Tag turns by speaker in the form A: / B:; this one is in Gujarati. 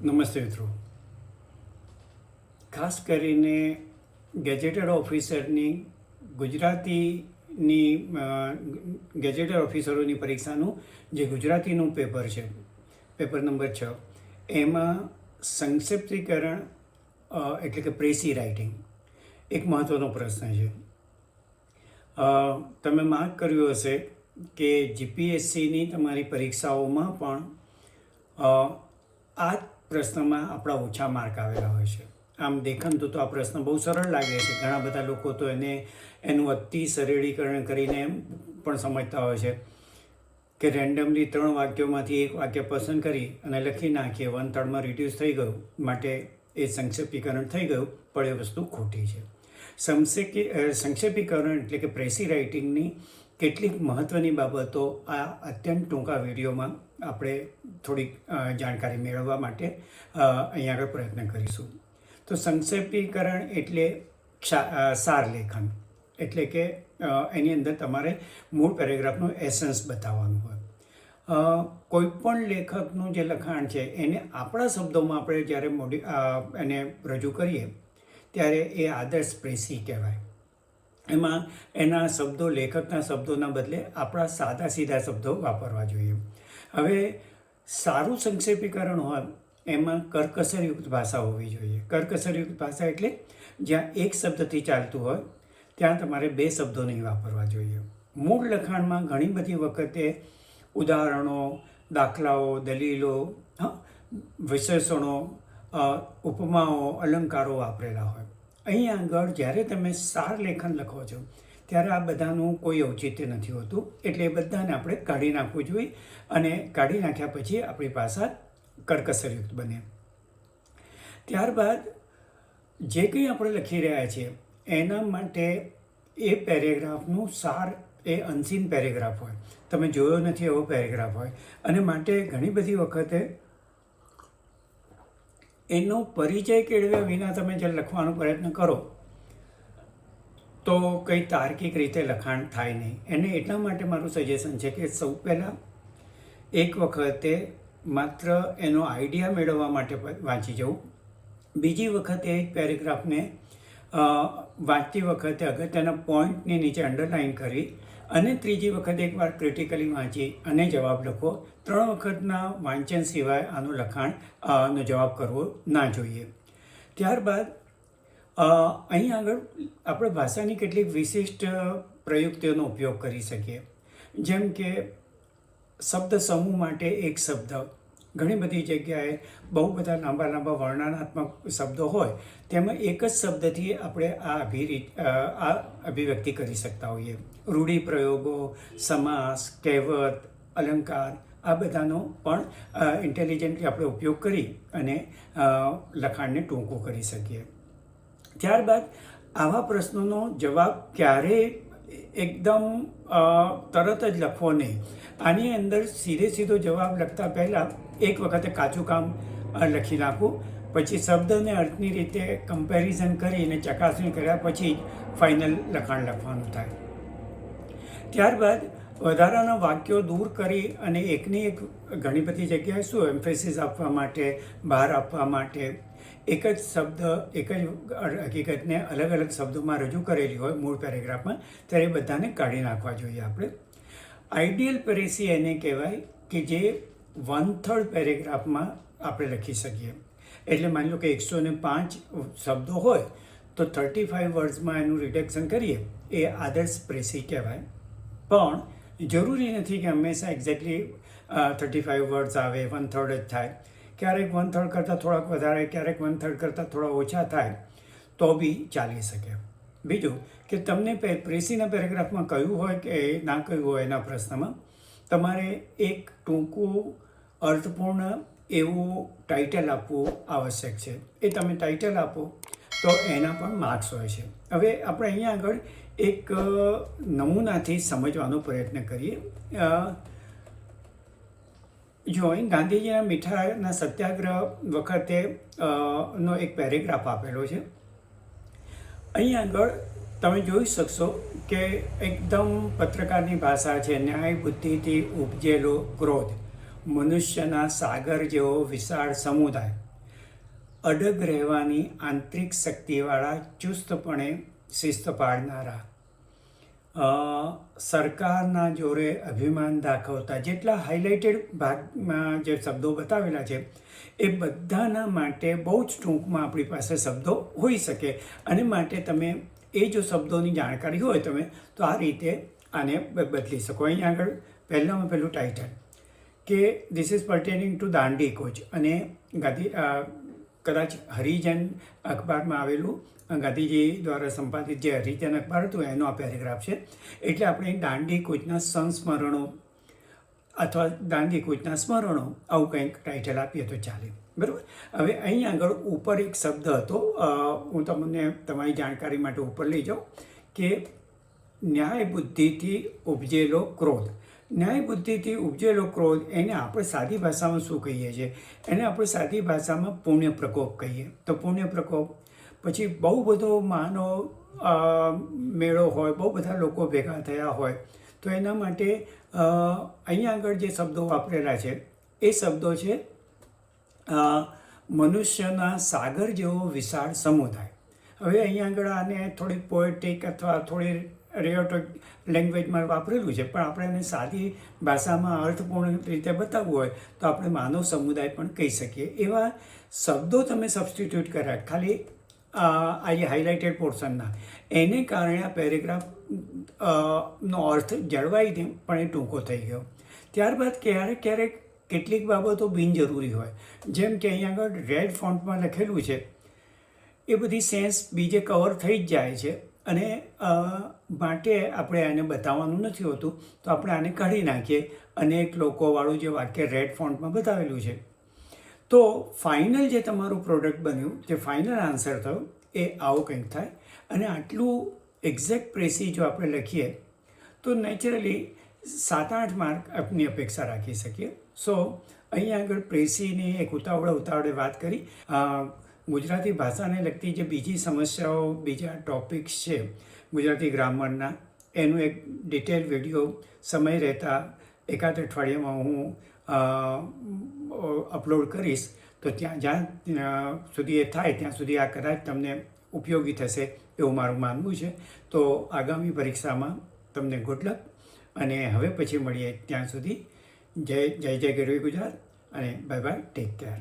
A: નમસ્તે મિત્રો. ખાસ કરીને ગેજેટેડ ઓફિસરની, ગુજરાતીની ગેજેટેડ ઓફિસરોની પરીક્ષાનું જે ગુજરાતીનું પેપર છે, પેપર નંબર છ, એમાં સંક્ષિપ્તીકરણ એટલે કે પ્રેસી રાઇટિંગ, એક મહત્ત્વનો પ્રશ્ન છે. તમે માર્ક કર્યું હશે કે જીપીએસસીની તમારી પરીક્ષાઓમાં પણ આ પ્રશ્નમાં આપણા ઓછા માર્ક આવેલા હોય છે. આમ દેખનતું તો આ પ્રશ્ન બહુ સરળ લાગે છે. ઘણા બધા લોકો તો એને, એનું અતિ સરળીકરણ કરીને એમ પણ સમજતા હોય છે કે રેન્ડમલી ત્રણ વાક્યોમાંથી એક વાક્ય પસંદ કરી અને લખી નાખીએ, વન થર્ડમાં રિડ્યુસ થઈ ગયું, માટે એ સંક્ષેપીકરણ થઈ ગયું, પણ એ વસ્તુ ખોટી છે. સંક્ષેપી સંક્ષેપીકરણ એટલે કે પ્રેસી રાઇટિંગની કેટલીક મહત્ત્વની બાબતો આ અત્યંત ટૂંકા વિડીયોમાં આપણે થોડીક જાણકારી મેળવવા માટે અહીંયા આગળ પ્રયત્ન કરીશું. તો સંક્ષેપીકરણ એટલે સાર લેખન. એટલે કે એની અંદર તમારે મૂળ પેરેગ્રાફનું એસન્સ બતાવવાનું હોય. કોઈપણ કોઈ પણ લેખકનું જે લખાણ છે, એને આપણા શબ્દોમાં આપણે જ્યારે મોડી એને રજૂ કરીએ, ત્યારે એ આદર્શ પ્રેસી કહેવાય. એમાં એના શબ્દો, લેખકના શબ્દોના બદલે આપણા સાદા સીધા શબ્દો વાપરવા જોઈએ. હવે સારું સંક્ષેપીકરણ હોય, એમાં કરકસરયુક્ત ભાષા હોવી જોઈએ. કરકસરયુક્ત ભાષા એટલે જ્યાં એક શબ્દથી ચાલતું હોય, ત્યાં તમારે બે શબ્દો નહીં વાપરવા જોઈએ. મૂળ લખાણમાં ઘણી બધી વખતે ઉદાહરણો, દાખલાઓ, દલીલો, હા, વિશેષણો ઉપમાઓ, અલંકારો વાપરેલા હોય. અહીં આગળ જ્યારે તમે સાર લેખન લખો છો ત્યારે આ બધાનું કોઈ ઔચિત્ય નથી હોતું. એટલે એ બધાને આપણે કાઢી નાખવું જોઈએ અને કાઢી નાખ્યા પછી આપણી ભાષા કરકસરયુક્ત બને. ત્યારબાદ જે કંઈ આપણે લખી રહ્યા છીએ, એના માટે એ પેરેગ્રાફનું સાર, એ અનસીન પેરેગ્રાફ હોય. તમે જોયો નથી એવો પેરેગ્રાફ હોય. અને માટે ઘણી બધી વખતે એનો પરિચય કેળવ્યા વિના તમે જે લખવાનો પ્રયત્ન કરો તો કંઈ તાર્કિક રીતે લખાણ થાય નહીં. એને એટલા માટે મારું સજેશન છે કે સૌ પહેલાં એક વખતે માત્ર એનો આઈડિયા મેળવવા માટે વાંચી જવું. બીજી વખતે એક પેરેગ્રાફને વાંચતી વખતે અગત્યના પોઈન્ટની નીચે અંડરલાઇન કરી અને ત્રીજી વખત એકવાર ક્રિટિકલી વાંચી અને જવાબ લખો. ત્રણ વખતના વાંચન સિવાય આનું લખાણ આનો જવાબ કરવો ના જોઈએ. ત્યારબાદ અહીં આગળ આપણે ભાષાની કેટલીક વિશિષ્ટ પ્રયુક્તિઓનો ઉપયોગ કરી શકીએ. જેમ કે શબ્દ સમૂહ માટે એક શબ્દ. ઘણી બધી જગ્યાએ બહુ બધા લાંબા લાંબા વર્ણનાત્મક શબ્દો હોય, તેમાં એક જ શબ્દથી આપણે આ અભિરી આ અભિવ્યક્તિ કરી શકતા હોઈએ. રૂઢિપ્રયોગો, સમાસ, કહેવત, અલંકાર, આ બધાનો પણ ઇન્ટેલિજન્ટલી આપણે ઉપયોગ કરી અને લખાણને ટૂંકું કરી શકીએ. ત્યારબાદ આવા પ્રશ્નોનો જવાબ ક્યારે એકદમ તરત જ લખવો નહીં. આની અંદર સીધે સીધો જવાબ લખતા પહેલાં એક વખતે કાચું કામ લખી નાખવું. પછી શબ્દ અને અર્થની રીતે કમ્પેરિઝન કરીને ચકાસણી કર્યા પછી જ ફાઇનલ લખાણ લખવાનું થાય. ત્યારબાદ વધારાના વાક્યો દૂર કરી અને એકની એક ઘણી બધી જગ્યાએ શું એમ્ફેસિસ આપવા માટે બહાર આપવા માટે એક જ શબ્દ, એક જ હકીકતને અલગ અલગ શબ્દોમાં રજૂ કરેલી હોય મૂળ પેરેગ્રાફમાં, ત્યારે બધાને કાઢી નાખવા જોઈએ આપણે. આઈડિયલ પેરેસી એને કહેવાય કે જે વન થર્ડ પેરેગ્રાફમાં આપણે લખી શકીએ. એટલે માની લો કે એકસો ને પાંચ શબ્દો હોય, તો થર્ટી ફાઇવ વર્ડ્સમાં એનું રિડક્શન કરીએ, એ આદર્શ પ્રેસી કહેવાય. પણ જરૂરી નથી કે હંમેશા એક્ઝેક્ટલી થર્ટી ફાઇવ વર્ડ્સ આવે વન થર્ડ જ થાય. ક્યારેક વન થર્ડ કરતાં થોડાક વધારે, ક્યારેક વન થર્ડ કરતાં થોડા ઓછા થાય, તો બી ચાલી શકે. બીજું કે તમને પ્રેસીના પેરેગ્રાફમાં કહ્યું હોય કે ના કહ્યું હોય એના પ્રશ્નમાં, તમારે એક ટૂંકું, અર્થપૂર્ણ એવું ટાઇટલ આપવું આવશ્યક છે. એ તમે ટાઇટલ આપો, તો એના પણ માર્ક્સ હોય છે. હવે આપણે અહીંયા આગળ એક નમૂનાથી સમજવાનો પ્રયત્ન કરીએ. અ, જો અહીં ગાંધીજીના મીઠાના સત્યાગ્રહ વખતે નો એક પેરેગ્રાફ આપેલો છે. અહીં આગળ તમે જોઈ શકશો કે એકદમ પત્રકારની ભાષા છે ન્યાય બુદ્ધિથી ઉપજેલો ક્રોધ મનુષ્યના સાગર જેવો વિશાળ સમુદાય અડગ રહેવાની આંતરિક શક્તિવાળા ચુસ્તપણે શિસ્ત પાડનારા સરકારના જોરે અભિમાન દાખવતા જેટલા હાઇલાઇટેડ ભાગમાં જે શબ્દો બતાવેલા છે, એ બધાના માટે બહુ જ ટૂંકમાં આપણી પાસે શબ્દો હોઈ શકે. અને માટે તમે એ જો શબ્દોની જાણકારી હોય તમે, તો આ રીતે આને બદલી શકો. અહીંયા આગળ પહેલામાં પહેલું ટાઇટલ કે this is pertaining to Dandi coach અને ગાંધી કદાચ હરિજન અખબારમાં આવેલું ગાંધીજી દ્વારા સંપાદિત જે હરિજન અખબાર હતું, એનો આ પેરેગ્રાફ છે. એટલે આપણે દાંડી કૂચના સંસ્મરણો અથવા દાંડી કૂચના સ્મરણો આવું કંઈક ટાઇટલ આપીએ તો ચાલે. બરાબર? હવે અહીં આગળ ઉપર એક શબ્દ હતો. હું તમને તમારી જાણકારી માટે ઉપર લઈ જાઉં કે ન્યાય બુદ્ધિથી ઉપજેલો ક્રોધ. ન્યાય બુદ્ધિથી ઉપજેલો ક્રોધ એને આપણે સાદી ભાષામાં શું કહીએ છીએ? એને આપણે સાદી ભાષામાં પુણ્ય પ્રકોપ કહીએ. તો પુણ્ય પ્રકોપ, પછી બહુ બધો માનો મેળો હોય, બહુ બધા લોકો ભેગા થયા હોય, તો એના માટે અહીંયા આગળ જે શબ્દો વાપરેલા છે, એ શબ્દો છે મનુષ્યના સાગર જેવો વિશાળ સમુદાય. હવે અહીંયા આગળ આને થોડી પોએટિક અથવા થોડી રિયોટિક લેંગ્વેજમાં વાપરેલું છે, પણ આપણે એને સાદી ભાષામાં અર્થપૂર્ણ રીતે બતાવવું હોય, તો આપણે માનવ સમુદાય પણ કહી શકીએ. એવા શબ્દો તમે સબસ્ટિટ્યૂટ કર્યા. ખાલી આ જે હાઇલાઇટેડ પોર્શનના એને કારણે આ પેરેગ્રાફ નો અર્થ જળવાઈ પણ એ ટૂંકો થઈ ગયો. ત્યારબાદ ક્યારેક ક્યારેક કેટલીક બાબતો બિનજરૂરી હોય. જેમ કે અહીંયા આગળ રેડ ફોન્ટમાં લખેલું છે, એ બધી સેન્સ બીજે કવર થઈ જ જાય છે. અને માટે આપણે આને બતાવવાનું નથી હોતું, તો આપણે આને કાઢી નાખીએ અનેક લોકોવાળું જે વાક્ય રેડ ફોન્ટમાં બતાવેલું છે. તો ફાઇનલ જે તમારું પ્રોડક્ટ બન્યું, જે ફાઇનલ આન્સર થયો, એ આવું કંઈક થાય. અને આટલું એક્ઝેક્ટ પ્રેસી જો આપણે લખીએ, તો નેચરલી સાત આઠ માર્ક આપની અપેક્ષા રાખી શકીએ. સો અહીંયા આગળ પ્રેસીની એક ઉતાવળે ઉતાવળે વાત કરી. ગુજરાતી ભાષાને લગતી જે બીજી સમસ્યાઓ, બીજા ટોપિક્સ છે ગુજરાતી ગ્રામરના, એનું એક ડિટેલ વીડિયો સમય રહેતા એકાદ અઠવાડિયામાં હું અપલોડ કરીશ, તો ત્યાં, જ્યાં સુધી એ થાય, ત્યાં સુધી આ કદાચ તમને ઉપયોગી થશે એવું મારું માનવું છે. તો આગામી પરીક્ષામાં તમને ગુડ લક અને હવે પછી મળીએ ત્યાં સુધી. જય જય જય ગરવી ગુજરાત અને બાય બાય ટેક કેર